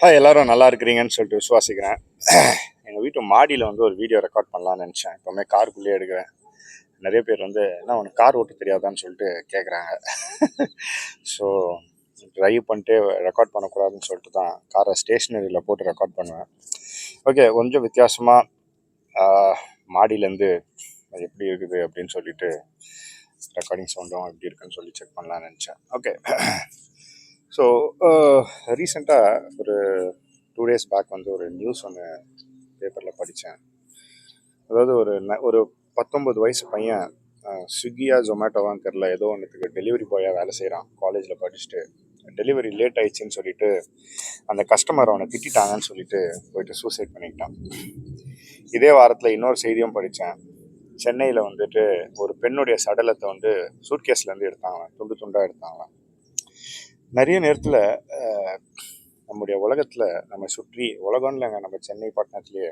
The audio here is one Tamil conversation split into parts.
ஹாய் எல்லோரும் நல்லா இருக்கிறீங்கன்னு சொல்லிட்டு விசுவாசிக்கிறேன். எங்கள் வீட்டு மாடியில் வந்து ஒரு வீடியோ ரெக்கார்ட் பண்ணலாம்னு நினச்சேன். எப்போவுமே காருக்குள்ளேயே எடுக்கிறேன். நிறைய பேர் வந்து என்ன உனக்கு கார் ஓட்ட தெரியாதான்னு சொல்லிட்டு கேட்குறாங்க ஸோ ட்ரைவ் பண்ணிட்டு ரெக்கார்ட் பண்ணக்கூடாதுன்னு சொல்லிட்டு தான் காரை ஸ்டேஷ்னரியில் போட்டு ரெக்கார்ட் பண்ணுவேன். ஓகே கொஞ்சம் வித்தியாசமாக மாடியிலேருந்து எப்படி இருக்குது அப்படின்னு சொல்லிட்டு ரெக்கார்டிங் சவுண்டும் எப்படி இருக்குன்னு சொல்லி செக் பண்ணலான்னு நினச்சேன். ஓகே ஸோ ரீசெண்டாக uh, ஒரு டூ டேஸ் பேக் வந்து ஒரு நியூஸ் ஒன்று பேப்பரில் படித்தேன் அதாவது ஒரு ந- ஒரு பத்தொம்பது வயசு பையன் ஸ்விக்கியா ஜொமேட்டோவான்னு தெரில ஏதோ ஒன்றுத்துக்கு டெலிவரி பாயாக வேலை செய்கிறான் காலேஜில் படிச்சுட்டு. டெலிவரி லேட் ஆயிடுச்சுன்னு சொல்லிட்டு அந்த கஸ்டமர் அவனை திட்டாங்கன்னு சொல்லிட்டு போயிட்டு சூசைட் பண்ணிக்கிட்டான். இதே வாரத்தில் இன்னொரு செய்தியும் படித்தேன் சென்னையில் வந்துட்டு ஒரு பெண்ணுடைய சடலத்தை வந்து சூட்கேஸ்லேருந்து எடுத்தாங்களாம் துண்டு துண்டாக எடுத்தாங்களாம். நிறைய நேரத்தில் நம்முடைய உலகத்தில் நம்ம சுற்றி உலகம் இல்லைங்க நம்ம சென்னை பட்டணத்துலேயே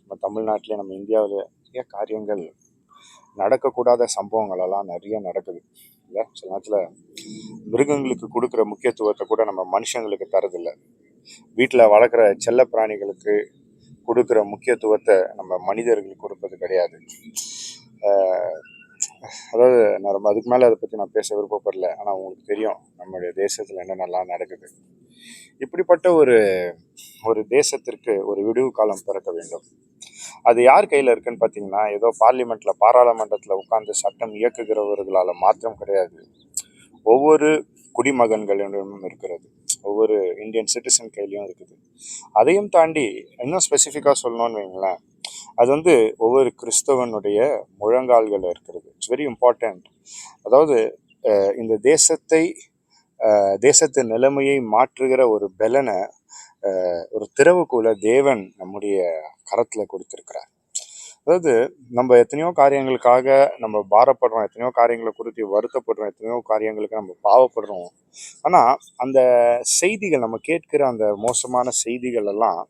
நம்ம தமிழ்நாட்டிலே நம்ம இந்தியாவில் நிறைய காரியங்கள் நடக்கக்கூடாத சம்பவங்களெல்லாம் நிறைய நடக்குது. இல்லை? சில நேரத்தில் மிருகங்களுக்கு கொடுக்குற முக்கியத்துவத்தை கூட நம்ம மனுஷங்களுக்கு தரதில்லை வீட்டில் வளர்க்குற செல்ல பிராணிகளுக்கு கொடுக்குற முக்கியத்துவத்தை நம்ம மனிதர்களுக்கு கொடுப்பது கிடையாது. அதாவது நான் ரொம்ப அதுக்கு மேலே அதை பற்றி நான் பேச விருப்பப்படல. ஆனால் உங்களுக்கு தெரியும் நம்முடைய தேசத்தில் என்னென்னலாம் நடக்குது. இப்படிப்பட்ட ஒரு ஒரு தேசத்திற்கு ஒரு விடுவு காலம் பிறக்க வேண்டும். அது யார் கையில் இருக்குன்னு பார்த்தீங்கன்னா ஏதோ பார்லிமெண்ட்டில் பாராளுமன்றத்தில் உட்கார்ந்து சட்டம் இயக்குகிறவர்களால் மாற்றம் கிடையாது. ஒவ்வொரு குடிமகன்களிடமும் இருக்கிறது. ஒவ்வொரு இந்தியன் சிட்டிசன் கையிலையும் இருக்குது. அதையும் தாண்டி இன்னும் ஸ்பெசிஃபிக்காக சொல்லணும்னு வைங்களேன். அது வந்து ஒவ்வொரு கிறிஸ்தவனுடைய முழங்கால்கள் இருக்கிறது. இட்ஸ் வெரி இம்பார்ட்டண்ட் அதாவது இந்த தேசத்தை தேசத்து நிலைமையை மாற்றுகிற ஒரு பெலனை ஒரு திறவுக்குள்ள தேவன் நம்முடைய கரத்தில் கொடுத்துருக்கிறார். அதாவது நம்ம எத்தனையோ காரியங்களுக்காக நம்ம பாரப்படுறோம் எத்தனையோ காரியங்களை குறித்து வருத்தப்படுறோம் எத்தனையோ காரியங்களுக்கு நம்ம பாவப்படுறோம். ஆனால் அந்த செய்திகள் நம்ம கேட்கிற அந்த மோசமான செய்திகள் எல்லாம்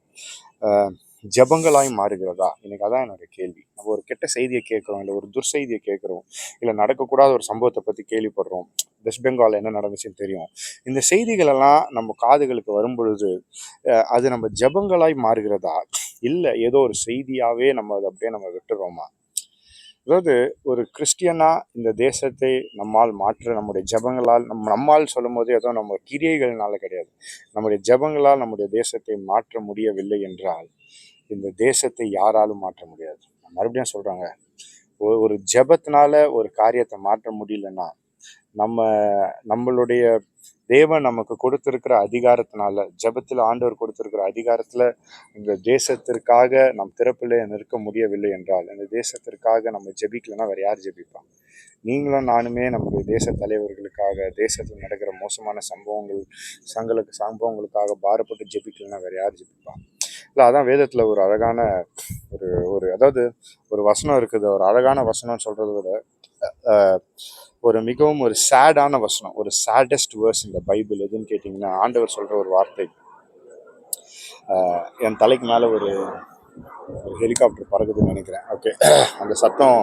ஜபங்களாய் மாறுகிறதா? எனக்கு அதான் என்னோட கேள்வி. நம்ம ஒரு கெட்ட செய்தியை கேட்குறோம் இல்லை ஒரு துர்செய்தியை கேட்குறோம் இல்லை நடக்கக்கூடாத ஒரு சம்பவத்தை பற்றி கேள்விப்படுறோம். வெஸ்ட் பெங்காலில் என்ன நடந்துச்சுன்னு தெரியும். இந்த செய்திகளெல்லாம் நம்ம காதுகளுக்கு வரும் பொழுது அது நம்ம ஜபங்களாய் மாறுகிறதா? இல்லை ஏதோ ஒரு செய்தியாகவே நம்ம அதை அப்படியே நம்ம விட்டுறோமா? அதாவது ஒரு கிறிஸ்டியனாக இந்த தேசத்தை நம்மால் மாற்ற நம்முடைய ஜெபங்களால் நம் நம்மால் சொல்லும் போது ஏதோ நம்ம கிரியைகள்னால கிடையாது. நம்முடைய ஜெபங்களால் நம்முடைய தேசத்தை மாற்ற முடியவில்லை என்றால் இந்த தேசத்தை யாராலும் மாற்ற முடியாது. மறுபடியும் சொல்கிறாங்க ஒரு ஜபத்தினால ஒரு காரியத்தை மாற்ற முடியலன்னா நம்ம நம்மளுடைய தேவன் நமக்கு கொடுத்திருக்கிற அதிகாரத்தினால ஜெபத்தில் ஆண்டவர் கொடுத்திருக்கிற அதிகாரத்தில் இந்த தேசத்திற்காக நம் திறப்பில் நிற்க முடியவில்லை என்றால் இந்த தேசத்திற்காக நம்ம ஜெபிக்கலைன்னா வேறு யார் ஜபிப்பான்? நீங்களும் நானுமே நம்முடைய தேச தலைவர்களுக்காக தேசத்தில் நடக்கிற மோசமான சம்பவங்கள் சங்களுக்கு சம்பவங்களுக்காக பாரப்பட்டு ஜெபிக்கலைன்னா வேறு யார் ஜெபிப்பான்? இல்லை அதான் வேதத்தில் ஒரு அழகான ஒரு ஒரு அதாவது ஒரு வசனம் இருக்குது. ஒரு அழகான வசனம்னு சொல்கிறத விட ஒரு மிகவும் ஒரு சேடான வசனம் ஒரு சேடஸ்ட் வேர்ஸ் இந்த பைபிள் எதுன்னு கேட்டிங்கன்னா ஆண்டவர் சொல்கிற ஒரு வார்த்தை. என் தலைக்கு மேலே ஒரு ஒரு ஹெலிகாப்டர் பறக்குதுன்னு நினைக்கிறேன். ஓகே அந்த சத்தம்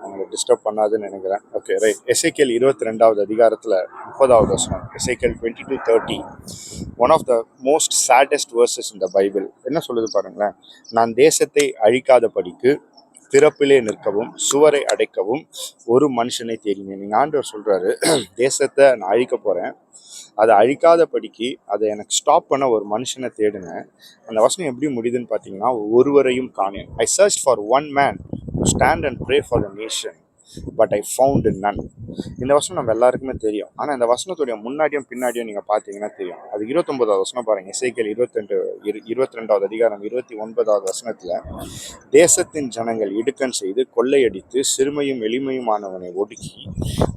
அவங்களை டிஸ்டர்ப் பண்ணாதுன்னு நினைக்கிறேன். ஓகே ரைட் எஸ்ஐகேல் இருபத்தி ரெண்டாவது அதிகாரத்தில் முப்பதாவது வசனம். Ezekiel twenty two thirty one of the most saddest verses இந்த பைபிள் என்ன சொல்லுது பாருங்களேன்? நான் தேசத்தை அழிக்காத படிக்கு திறப்பிலே நிற்கவும் சுவரை அடைக்கவும் ஒரு மனுஷனை தேடினேன். நீங்கள் ஆண்டவர் சொல்கிறாரு தேசத்தை நான் அழிக்க போகிறேன் அதை அழிக்காதபடிக்கு அதை எனக்கு ஸ்டாப் பண்ண ஒரு மனுஷனை தேடினேன். அந்த வசனம் எப்படி முடியுதுன்னு பார்த்தீங்கன்னா ஒருவரையும் காணேன். I search for one man to stand and pray for the nation but I found none இந்த வசனம் நம்ம எல்லாருக்குமே தெரியும். ஆனால் இந்த வசனத்துடைய முன்னாடியும் பின்னாடியும் நீங்கள் பார்த்தீங்கன்னா தெரியும். அது இருபத்தொம்போதாவது வசனம் பாருங்கள் இசைக்கல் இருபத்தெண்டு இரு இருபத்தி ரெண்டாவது அதிகாரம் இருபத்தி ஒன்பதாவது வசனத்தில் தேசத்தின் ஜனங்கள் இடுக்கன் செய்து கொள்ளையடித்து சிறுமையும் எளிமையுமானவனை ஒடுக்கி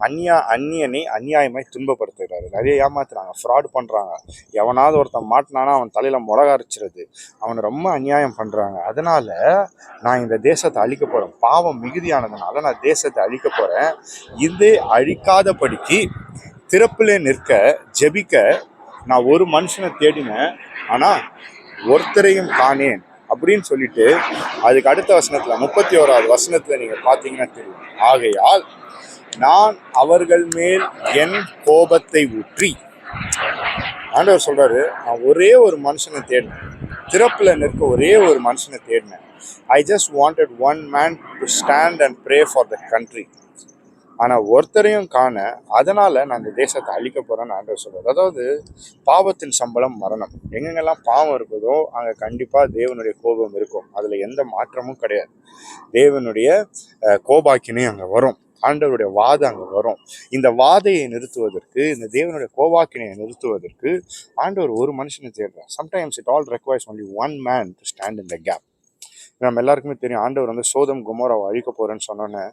அந்நியா அந்நியனை அநியாயமாய் துன்பப்படுத்துகிறாரு நிறைய ஏமாத்துறாங்க. ஃப்ராட் பண்ணுறாங்க எவனாவது ஒருத்தன் மாட்டினானா அவன் தலையில் மிளகா அரைச்சிருது. அவனை ரொம்ப அநியாயம் பண்ணுறாங்க அதனால் நான் இந்த தேசத்தை அழிக்க போகிறேன் பாவம் மிகுதியானதுனால நான் தேசத்தை அழிக்க போகிறேன் இது அழிக்காதபடிக்கு திறப்பிலே நிற்க ஜெபிக்க நான் ஒரு மனுஷனை தேடினேன் ஆனால் ஒருத்தரையும் காணேன் அப்படின்னு சொல்லிட்டு அதுக்கு அடுத்த வசனத்தில் முப்பத்தி ஓராவது வசனத்தில் நீங்கள் பார்த்தீங்கன்னா தெரியும். ஆகையால் நான் அவர்கள் மேல் என் கோபத்தை ஊற்றி ஆண்டவர் சொல்கிறாரு நான் ஒரே ஒரு மனுஷனை தேடினேன். திறப்பில் நிற்க ஒரே ஒரு மனுஷனை தேடினேன். I just wanted one man to stand and pray for the country ஆனால் ஒருத்தரையும் காண அதனால் நான் இந்த தேசத்தை அழிக்க போகிறேன்னு ஆண்டவர் சொல்கிறார் அதாவது பாவத்தின் சம்பளம் மரணம். எங்கெங்கெல்லாம் பாவம் இருக்குதோ அங்கே கண்டிப்பாக தேவனுடைய கோபம் இருக்கும். அதில் எந்த மாற்றமும் கிடையாது. தேவனுடைய கோபாக்கினை அங்கே வரும். ஆண்டவருடைய வாதம் அங்கே வரும். இந்த வாதையை நிறுத்துவதற்கு இந்த தேவனுடைய கோபாக்கினையை நிறுத்துவதற்கு ஆண்டவர் ஒரு மனுஷனை தேடுறார். Sometimes it all requires only one man to stand in the gap நம்ம எல்லாருக்குமே தெரியும் ஆண்டவர் வந்து சோதம் குமோராவை அழிக்க போகிறேன்னு சொன்னோன்னே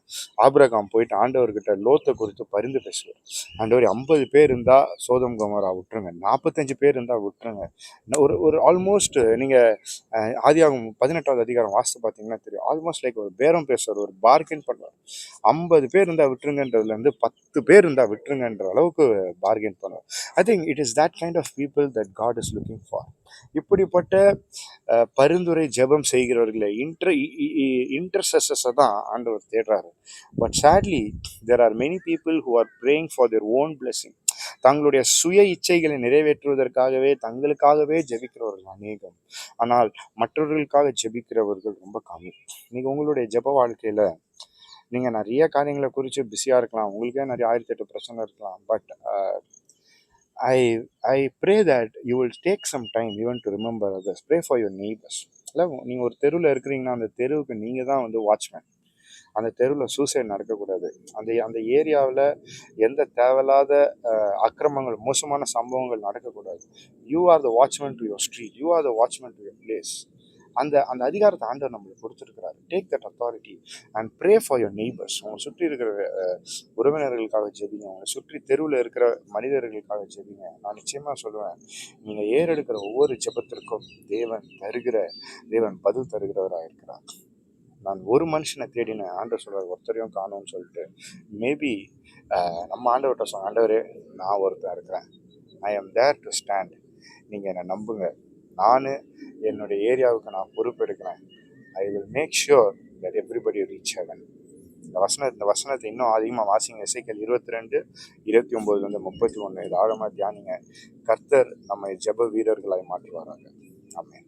ஆபிரகாம் போயிட்டு ஆண்டவர்கிட்ட லோத்தை குறித்து பரிந்து பேசுவார். ஆண்டவர் ஐம்பது பேர் இருந்தால் சோதம் குமோரா விட்டுருங்க. நாற்பத்தஞ்சு பேர் இருந்தால் விட்டுருங்க. ஒரு ஒரு ஆல்மோஸ்ட் நீங்கள் ஆதியாகும் பதினெட்டாவது அதிகாரம் வாசித்து பார்த்தீங்கன்னா தெரியும். ஆல்மோஸ்ட் லைக் ஒரு பேரம் பேசுவார் ஒரு பார்கென் பண்ணுவார். ஐம்பது பேர் இருந்தால் விட்டுருங்கன்றதுலேருந்து பத்து பேர் இருந்தால் விட்டுருங்கன்ற அளவுக்கு பார்கென் பண்ணுவார். I think it is that kind of people that God is looking for இப்படிப்பட்ட பரிந்துரை ஜெபம் செய்கிறவர்களை இன்டர் இன்டர்சஸஸை தான் ஆண்டவர் தேடுறாரு. But sadly there are many people who are praying for their own blessing தங்களுடைய சுய இச்சைகளை நிறைவேற்றுவதற்காகவே தங்களுக்காகவே ஜெபிக்கிறவர்கள் அநேகம். ஆனால் மற்றவர்களுக்காக ஜெபிக்கிறவர்கள் ரொம்ப கம்மி. நீங்கள் உங்களுடைய ஜெப வாழ்க்கையில் நீங்கள் நிறைய காரியங்களை குறித்து பிஸியாக இருக்கலாம். உங்களுக்கே நிறைய ஆயிரத்தி எட்டு பிரச்சனை இருக்கலாம். But I I pray that you will take some time even to remember others pray for your neighbours இல்லை நீங்கள் ஒரு தெருவில் இருக்கிறீங்கன்னா அந்த தெருவுக்கு நீங்கள் தான் வந்து வாட்ச்மேன் அந்த தெருவில் சூசைட் நடக்கக்கூடாது. அந்த அந்த ஏரியாவில் எந்த தேவையில்லாத அஹ், அக்கிரமங்கள் மோசமான சம்பவங்கள் நடக்கக்கூடாது. You are the watchman to your street you are the watchman to your place அந்த அந்த அதிகாரத்தை ஆண்டவர் நம்மளுக்கு கொடுத்துருக்கிறாரு. Take that authority and pray for your neighbours உங்களை சுற்றி இருக்கிற உறவினர்களுக்காக ஜெபிங்க. உங்களை சுற்றி தெருவில் இருக்கிற மனிதர்களுக்காக ஜெபிங்க. நான் நிச்சயமாக சொல்லுவேன் நீங்கள் ஏறெடுக்கிற ஒவ்வொரு ஜெபத்திற்கும் தேவன் தருகிற தேவன் பதில் தருகிறவராக இருக்கிறார். நான் ஒரு மனுஷனை தேடினேன். ஆண்டவர் சொல்கிறார் ஒருத்தரையும் காணோம்னு சொல்லிட்டு. மேபி நம்ம ஆண்டவர்கிட்ட சொன்ன ஆண்டவரே நான் ஒருத்தன் இருக்கிறேன். ஐ ஆம் தேர் டு ஸ்டாண்ட் நீங்கள் என்னை நம்புங்க. நான் என்னுடைய ஏரியாவுக்கு நான் பொறுப்பெடுக்கிறேன் I will make sure that everybody reach heaven இந்த வசன இந்த வசனத்தை இன்னும் அதிகமாக வாசிங்க. இசைக்கல் இருபத்தி ரெண்டு இருபத்தி ஒம்போதுலேருந்து முப்பத்தி ஒன்று இது ஆழமாக தியானிங்க. கர்த்தர் நம்மை ஜெப வீரர்களாய் மாற்றுவாராங்க ஆமென்.